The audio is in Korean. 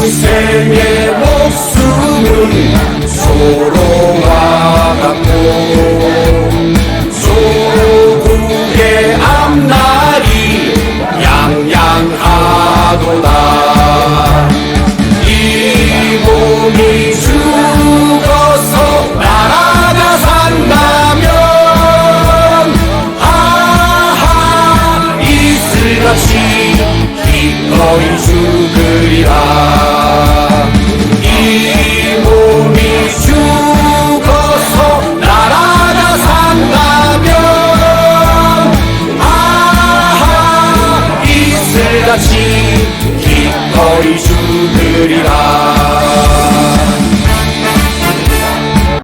동생의 목숨은 서로와 같고 소국의 앞날이 양양하도다. 이 몸이 죽어서 나라가 산다면 하하 이슬같이 기꺼이 죽으리라. 기꺼이 죽으리라.